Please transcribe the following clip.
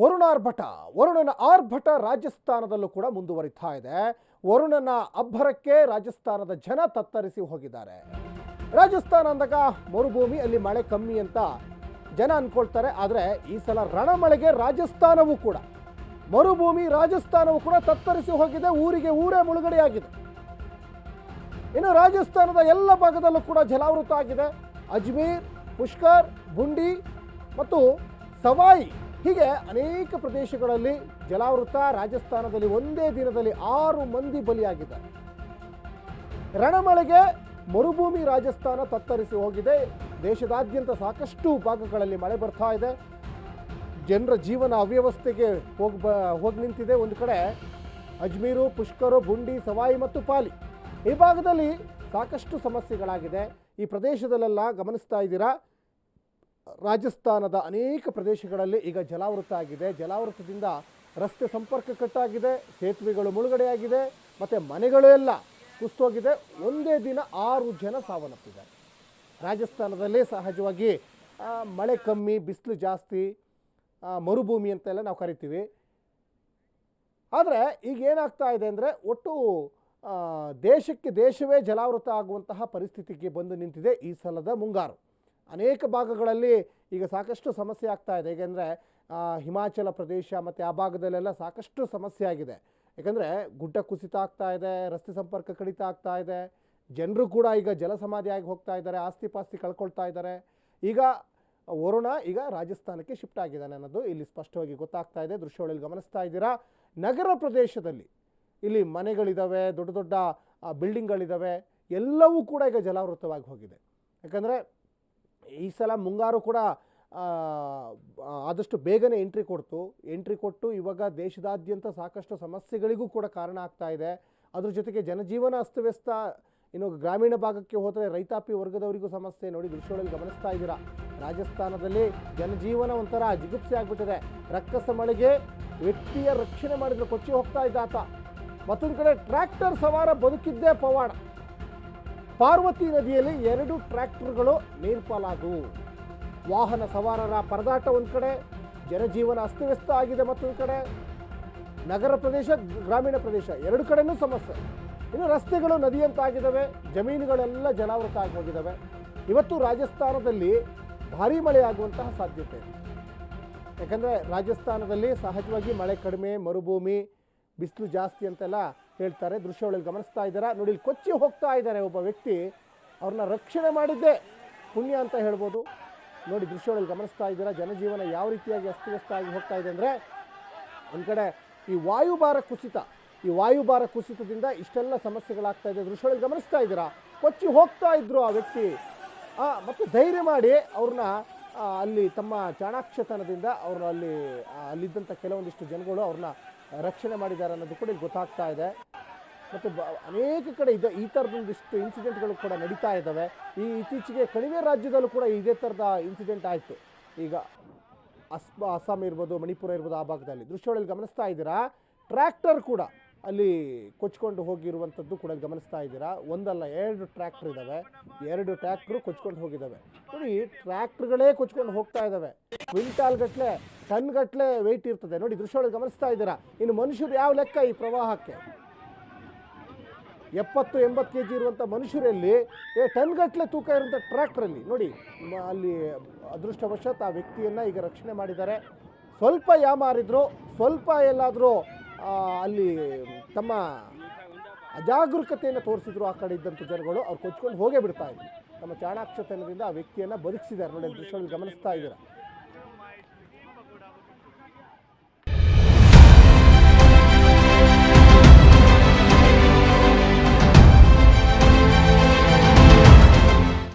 ವರುಣಾರ್ಭಟ ವರುಣನ ಆರ್ಭಟ ರಾಜಸ್ಥಾನದಲ್ಲೂ ಕೂಡ ಮುಂದುವರಿತಾ ಇದೆ. ವರುಣನ ಅಬ್ಬರಕ್ಕೆ ರಾಜಸ್ಥಾನದ ಜನ ತತ್ತರಿಸಿ ಹೋಗಿದ್ದಾರೆ. ರಾಜಸ್ಥಾನ ಅಂದಾಗ ಮರುಭೂಮಿ, ಅಲ್ಲಿ ಮಳೆ ಕಮ್ಮಿ ಅಂತ ಜನ ಅನ್ಕೊಳ್ತಾರೆ. ಆದರೆ ಈ ಸಲ ರಣಮಳೆಗೆ ರಾಜಸ್ಥಾನವೂ ಕೂಡ, ಮರುಭೂಮಿ ರಾಜಸ್ಥಾನವೂ ಕೂಡ ತತ್ತರಿಸಿ ಹೋಗಿದೆ. ಊರಿಗೆ ಊರೇ ಮುಳುಗಡೆಯಾಗಿದೆ. ಇನ್ನು ರಾಜಸ್ಥಾನದ ಎಲ್ಲ ಭಾಗದಲ್ಲೂ ಕೂಡ ಜಲಾವೃತ ಆಗಿದೆ. ಅಜ್ಮೀರ್, ಪುಷ್ಕರ್, ಬುಂಡಿ ಮತ್ತು ಸವಾಯಿ ಹೀಗೆ ಅನೇಕ ಪ್ರದೇಶಗಳಲ್ಲಿ ಜಲಾವೃತ ರಾಜಸ್ಥಾನದಲ್ಲಿ ಒಂದೇ ದಿನದಲ್ಲಿ ಆರು ಮಂದಿ ಬಲಿಯಾಗಿದ್ದಾರೆ. ರಣಮಳೆಗೆ ಮರುಭೂಮಿ ರಾಜಸ್ಥಾನ ತತ್ತರಿಸಿ ಹೋಗಿದೆ. ದೇಶದಾದ್ಯಂತ ಸಾಕಷ್ಟು ಭಾಗಗಳಲ್ಲಿ ಮಳೆ ಬರ್ತಾ ಇದೆ. ಜನರ ಜೀವನ ಅವ್ಯವಸ್ಥೆಗೆ ಹೋಗಿ ಬ, ಹೋಗಿ ನಿಂತಿದೆ ಒಂದು ಕಡೆ. ಅಜ್ಮೀರು, ಪುಷ್ಕರು, ಬುಂಡಿ, ಸವಾಯಿ ಮತ್ತು ಪಾಲಿ ಈ ಭಾಗದಲ್ಲಿ ಸಾಕಷ್ಟು ಸಮಸ್ಯೆಗಳಾಗಿದೆ. ಈ ಪ್ರದೇಶದಲ್ಲೆಲ್ಲ ಗಮನಿಸ್ತಾ ಇದ್ದೀರಾ? ರಾಜಸ್ಥಾನದ ಅನೇಕ ಪ್ರದೇಶಗಳಲ್ಲಿ ಈಗ ಜಲಾವೃತ ಆಗಿದೆ. ಜಲಾವೃತದಿಂದ ರಸ್ತೆ ಸಂಪರ್ಕ ಕಟ್ಟಾಗಿದೆ, ಸೇತುವೆಗಳು ಮುಳುಗಡೆಯಾಗಿದೆ, ಮತ್ತು ಮನೆಗಳು ಎಲ್ಲ ಕುಸ್ತೋಗಿದೆ ಒಂದೇ ದಿನ ಆರು ಜನ ಸಾವನ್ನಪ್ಪಿದ್ದಾರೆ. ರಾಜಸ್ಥಾನದಲ್ಲೇ ಸಹಜವಾಗಿ ಮಳೆ ಕಮ್ಮಿ, ಬಿಸಿಲು ಜಾಸ್ತಿ ಮರುಭೂಮಿ ಅಂತೆಲ್ಲ ನಾವು ಕರಿತೀವಿ. ಆದರೆ ಈಗ ಏನಾಗ್ತಾ ಇದೆ ಅಂದರೆ ಒಟ್ಟು ದೇಶಕ್ಕೆ ದೇಶವೇ ಜಲಾವೃತ ಆಗುವಂತಹ ಪರಿಸ್ಥಿತಿಗೆ ಬಂದು ನಿಂತಿದೆ ಈ ಸಲದ ಮುಂಗಾರು. ಅನೇಕ ಭಾಗಗಳಲ್ಲಿ ಈಗ ಸಾಕಷ್ಟು ಸಮಸ್ಯೆ ಆಗ್ತಾ ಇದೆ. ಏಕೆಂದರೆ ಹಿಮಾಚಲ ಪ್ರದೇಶ ಮತ್ತು ಆ ಭಾಗದಲ್ಲೆಲ್ಲ ಸಾಕಷ್ಟು ಸಮಸ್ಯೆ ಆಗಿದೆ. ಯಾಕಂದರೆ ಗುಡ್ಡ ಕುಸಿತ ಆಗ್ತಾ ಇದೆ, ರಸ್ತೆ ಸಂಪರ್ಕ ಕಡಿತ ಆಗ್ತಾ ಇದೆ. ಜನರು ಕೂಡ ಈಗ ಜಲಸಮಾಧಿಯಾಗಿ ಹೋಗ್ತಾ ಇದ್ದಾರೆ ಆಸ್ತಿ ಪಾಸ್ತಿ ಕಳ್ಕೊಳ್ತಾ ಇದ್ದಾರೆ. ಈಗ ವರುಣ ಈಗ ರಾಜಸ್ಥಾನಕ್ಕೆ ಶಿಫ್ಟ್ ಆಗಿದ್ದಾನೆ ಅನ್ನೋದು ಇಲ್ಲಿ ಸ್ಪಷ್ಟವಾಗಿ ಗೊತ್ತಾಗ್ತಾ ಇದೆ. ದೃಶ್ಯಗಳಲ್ಲಿ ಗಮನಿಸ್ತಾ ಇದ್ದೀರಾ? ನಗರ ಪ್ರದೇಶದಲ್ಲಿ ಇಲ್ಲಿ ಮನೆಗಳಿದ್ದಾವೆ ದೊಡ್ಡ ದೊಡ್ಡ ಬಿಲ್ಡಿಂಗ್ಗಳಿದ್ದಾವೆ ಎಲ್ಲವೂ ಕೂಡ ಈಗ ಜಲಾವೃತವಾಗಿ ಹೋಗಿದೆ. ಯಾಕಂದರೆ ಈ ಸಲ ಮುಂಗಾರು ಕೂಡ ಆದಷ್ಟು ಬೇಗನೆ ಎಂಟ್ರಿ ಕೊಡ್ತು. ಎಂಟ್ರಿ ಕೊಟ್ಟು ಇವಾಗ ದೇಶದಾದ್ಯಂತ ಸಾಕಷ್ಟು ಸಮಸ್ಯೆಗಳಿಗೂ ಕೂಡ ಕಾರಣ ಆಗ್ತಾ ಇದೆ. ಅದ್ರ ಜೊತೆಗೆ ಜನಜೀವನ ಅಸ್ತವ್ಯಸ್ತ, ಇನ್ನು ಗ್ರಾಮೀಣ ಭಾಗಕ್ಕೆ ಹೋದರೆ ರೈತಾಪಿ ವರ್ಗದವರಿಗೂ ಸಮಸ್ಯೆ ನೋಡಿ ದೃಶ್ಯಗಳಲ್ಲಿ ಗಮನಿಸ್ತಾ ಇದ್ದೀರಾ. ರಾಜಸ್ಥಾನದಲ್ಲಿ ಜನಜೀವನ ಒಂಥರ ಜಿಗುಪ್ಸೆ ಆಗಿಬಿಟ್ಟಿದೆ. ರಕ್ಕಸ ಮಳೆಗೆ ವ್ಯಕ್ತಿಯ ರಕ್ಷಣೆ ಮಾಡಿದ್ರು ಕೊಚ್ಚಿ ಹೋಗ್ತಾ ಇದ್ದ ಆತ. ಮತ್ತೊಂದು ಕಡೆ ಟ್ರ್ಯಾಕ್ಟರ್ ಸವಾರ ಬದುಕಿದ್ದೇ ಪವಾಡ. ಪಾರ್ವತಿ ನದಿಯಲ್ಲಿ ಎರಡು ಟ್ರ್ಯಾಕ್ಟರ್ಗಳು ನೀರ್ಪಾಲಾದವು. ವಾಹನ ಸವಾರರ ಪರದಾಟ ಒಂದು ಕಡೆ, ಜನಜೀವನ ಅಸ್ತವ್ಯಸ್ತ ಆಗಿದೆ ಮತ್ತೊಂದು ಕಡೆ. ನಗರ ಪ್ರದೇಶ, ಗ್ರಾಮೀಣ ಪ್ರದೇಶ ಎರಡು ಕಡೆನೂ ಸಮಸ್ಯೆ. ಇನ್ನು ರಸ್ತೆಗಳು ನದಿಯಂತಾಗಿದ್ದಾವೆ, ಜಮೀನುಗಳೆಲ್ಲ ಜಲಾವೃತ ಆಗಿ ಇವತ್ತು ರಾಜಸ್ಥಾನದಲ್ಲಿ ಭಾರೀ ಮಳೆಯಾಗುವಂತಹ ಸಾಧ್ಯತೆ. ಯಾಕಂದರೆ ರಾಜಸ್ಥಾನದಲ್ಲಿ ಸಹಜವಾಗಿ ಮಳೆ ಕಡಿಮೆ, ಮರುಭೂಮಿ, ಬಿಸಿಲು ಜಾಸ್ತಿ ಅಂತೆಲ್ಲ ಹೇಳ್ತಾರೆ, ದೃಶ್ಯಗಳಲ್ಲಿ ಗಮನಿಸ್ತಾ ಇದ್ದಾರೆ? ನೋಡಿ, ಇಲ್ಲಿ ಕೊಚ್ಚಿ ಹೋಗ್ತಾ ಇದ್ದಾರೆ ಒಬ್ಬ ವ್ಯಕ್ತಿ. ಅವ್ರನ್ನ ರಕ್ಷಣೆ ಮಾಡಿದ್ದೆ. ಪುಣ್ಯ ಅಂತ ಹೇಳ್ಬೋದು. ನೋಡಿ, ದೃಶ್ಯಗಳಲ್ಲಿ ಗಮನಿಸ್ತಾ ಇದ್ದೀರಾ? ಜನಜೀವನ ಯಾವ ರೀತಿಯಾಗಿ ಅಸ್ತವ್ಯಸ್ತ ಆಗಿ ಹೋಗ್ತಾ ಇದೆ ಅಂದರೆ, ಒಂದು ಕಡೆ ಈ ವಾಯುಭಾರ ಕುಸಿತ. ಈ ವಾಯುಭಾರ ಕುಸಿತದಿಂದ ಇಷ್ಟೆಲ್ಲ ಸಮಸ್ಯೆಗಳಾಗ್ತಾ ಇದೆ. ದೃಶ್ಯಗಳಲ್ಲಿ ಗಮನಿಸ್ತಾ ಇದ್ದೀರಾ? ಕೊಚ್ಚಿ ಹೋಗ್ತಾ ಇದ್ರು ಆ ವ್ಯಕ್ತಿ. ಮತ್ತು ಧೈರ್ಯ ಮಾಡಿ ಅವ್ರನ್ನ ಅಲ್ಲಿ ತಮ್ಮ ಚಾಣಾಕ್ಷತನದಿಂದ ಅವ್ರನ್ನ ಅಲ್ಲಿ ಅಲ್ಲಿದ್ದಂಥ ಕೆಲವೊಂದಿಷ್ಟು ಜನಗಳು ಅವ್ರನ್ನ ರಕ್ಷಣೆ ಮಾಡಿದ್ದಾರೆ ಅನ್ನೋದು ಕೂಡ ಇಲ್ಲಿ ಗೊತ್ತಾಗ್ತಾ ಇದೆ. ಮತ್ತು ಅನೇಕ ಕಡೆ ಇದು ಈ ಥರದೊಂದಿಷ್ಟು ಇನ್ಸಿಡೆಂಟ್ಗಳು ಕೂಡ ನಡೀತಾ ಇದ್ದಾವೆ ಈ ಇತ್ತೀಚೆಗೆ ಕಣಿವೆ ರಾಜ್ಯದಲ್ಲೂ ಕೂಡ ಇದೇ ಥರದ ಇನ್ಸಿಡೆಂಟ್ ಆಯಿತು. ಈಗ ಅಸ್ ಅಸ್ಸಾಂ ಇರ್ಬೋದು, ಮಣಿಪುರ ಇರ್ಬೋದು, ಆ ಭಾಗದಲ್ಲಿ. ದೃಶ್ಯಗಳಲ್ಲಿ ಗಮನಿಸ್ತಾ ಇದ್ದೀರಾ? ಟ್ರ್ಯಾಕ್ಟರ್ ಕೂಡ ಅಲ್ಲಿ ಕೊಚ್ಕೊಂಡು ಹೋಗಿರುವಂಥದ್ದು ಕೂಡ ಗಮನಿಸ್ತಾ ಇದ್ದೀರಾ? ಒಂದಲ್ಲ, ಎರಡು ಟ್ರ್ಯಾಕ್ಟರ್ ಇದ್ದಾವೆ ಎರಡು ಟ್ರ್ಯಾಕ್ಟ್ರು ಕೊಚ್ಕೊಂಡು ಹೋಗಿದ್ದಾವೆ ನೋಡಿ ಟ್ರ್ಯಾಕ್ಟ್ರ್ಗಳೇ ಕೊಚ್ಕೊಂಡು ಹೋಗ್ತಾ ಇದ್ದಾವೆ ಕ್ವಿಂಟಾಲ್ ಗಟ್ಟಲೆ ಟನ್ ಗಟ್ಟಲೆ ವೆಯ್ಟ್ ಇರ್ತದೆ. ನೋಡಿ, ದೃಶ್ಯಗಳಲ್ಲಿ ಗಮನಿಸ್ತಾ ಇದ್ದೀರಾ? ಇನ್ನು ಮನುಷ್ಯರು ಯಾವ ಲೆಕ್ಕ ಈ ಪ್ರವಾಹಕ್ಕೆ? ಎಪ್ಪತ್ತು ಎಂಬತ್ತು ಕೆ ಜಿ ಇರುವಂಥ ಮನುಷ್ಯರಲ್ಲಿ, ಏ, ಟನ್ ಗಟ್ಟಲೆ ತೂಕ ಇರುವಂಥ ಟ್ರ್ಯಾಕ್ಟ್ರಲ್ಲಿ, ನೋಡಿ ಅಲ್ಲಿ ಅದೃಷ್ಟವಶಾತ್ ಆ ವ್ಯಕ್ತಿಯನ್ನು ಈಗ ರಕ್ಷಣೆ ಮಾಡಿದ್ದಾರೆ. ಸ್ವಲ್ಪ ಯಾಮಾರಿದ್ರು ಸ್ವಲ್ಪ ಎಲ್ಲಾದರೂ ಅಲ್ಲಿ ತಮ್ಮ ಅಜಾಗರೂಕತೆಯನ್ನು ತೋರಿಸಿದ್ರು ಆ ಕಡೆ ಇದ್ದಂಥ ಜನಗಳು, ಅವ್ರು ಕೊಚ್ಕೊಂಡು ಹೋಗೇ ಬಿಡ್ತಾ ಇದ್ರು. ತಮ್ಮ ಚಾಣಾಕ್ಷತನದಿಂದ ಆ ವ್ಯಕ್ತಿಯನ್ನು ಬದುಕಿಸಿದ್ದಾರೆ. ನೋಡಿ ದೃಶ್ಯಗಳು ಗಮನಿಸ್ತಾ ಇದ್ದೀರಾ.